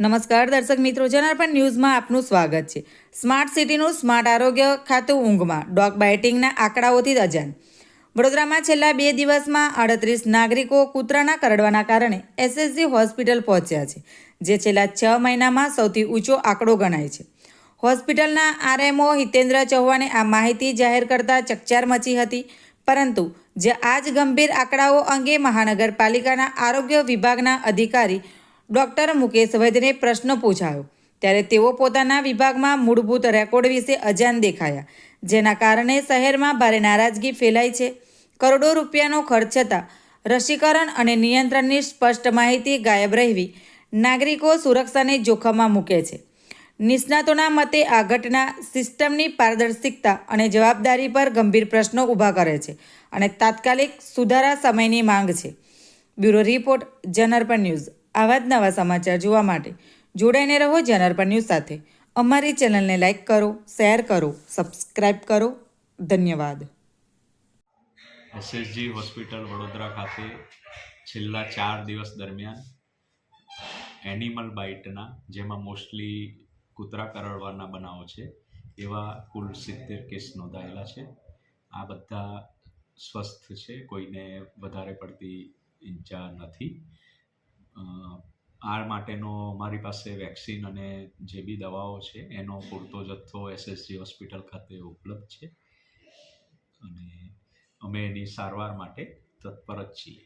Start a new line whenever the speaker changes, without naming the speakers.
નમસ્કાર દર્શક મિત્રો, જનાર્પણ ન્યૂઝમાં આપનું સ્વાગત છે. સ્માર્ટ સિટીનું સ્માર્ટ આરોગ્ય ખાતું ઊંઘમાં, ડોગ બાઇટિંગના આંકડાઓથી અજાન વડોદરામાં છેલ્લા બે દિવસમાં અડત્રીસ નાગરિકો કૂતરાના કરડવાના કારણે એસએસજી હોસ્પિટલ પહોંચ્યા છે, જે છેલ્લા છ મહિનામાં સૌથી ઊંચો આંકડો ગણાય છે. હોસ્પિટલના આરએમઓ હિતેન્દ્ર ચૌહાણે આ માહિતી જાહેર કરતા ચકચાર મચી હતી, પરંતુ જે આ જ ગંભીર આંકડાઓ અંગે મહાનગરપાલિકાના આરોગ્ય વિભાગના અધિકારી ડોક્ટર મુકેશ વૈદ્યને પ્રશ્ન પૂછાયો. ત્યારે તેઓ પોતાના વિભાગમાં મૂળભૂત રેકોર્ડ વિશે અજાણ દેખાયા, જેના કારણે શહેરમાં ભારે નારાજગી ફેલાઈ છે. કરોડો રૂપિયાનો ખર્ચ થતાં રસીકરણ અને નિયંત્રણની સ્પષ્ટ માહિતી ગાયબ રહેવી નાગરિકો સુરક્ષાને જોખમમાં મૂકે છે. નિષ્ણાતોના મતે આ ઘટના સિસ્ટમની પારદર્શિકતા અને જવાબદારી પર ગંભીર પ્રશ્નો ઊભા કરે છે અને તાત્કાલિક સુધારા સમયની માંગ છે. બ્યુરો રિપોર્ટ જનરપણ ન્યૂઝ. આવા જ નવા સમાચાર જોવા માટે જોડાઈને રહો જનાર્પણ ન્યૂઝ સાથે. અમારી ચેનલને લાઇક કરો, શેર કરો, સબસ્ક્રાઇબ કરો. ધન્યવાદ.
એસએસજી હોસ્પિટલ વડોદરા ખાતે છેલ્લા ચાર દિવસ દરમિયાન એનિમલ બાઇટના, જેમાં મોસ્ટલી કૂતરા કરડવાના બનાવો છે, એવા કુલ સિત્તેર કેસ નોંધાયેલા છે. આ બધા સ્વસ્થ છે, કોઈને વધારે પડતી ઈજા નથી. આ માટેનો અમારી પાસે વેક્સિન અને જે બી દવાઓ છે, એનો પૂરતો જથ્થો એસએસજી હોસ્પિટલ ખાતે ઉપલબ્ધ છે. અને અમે એની સારવાર માટે તત્પર જ છીએ.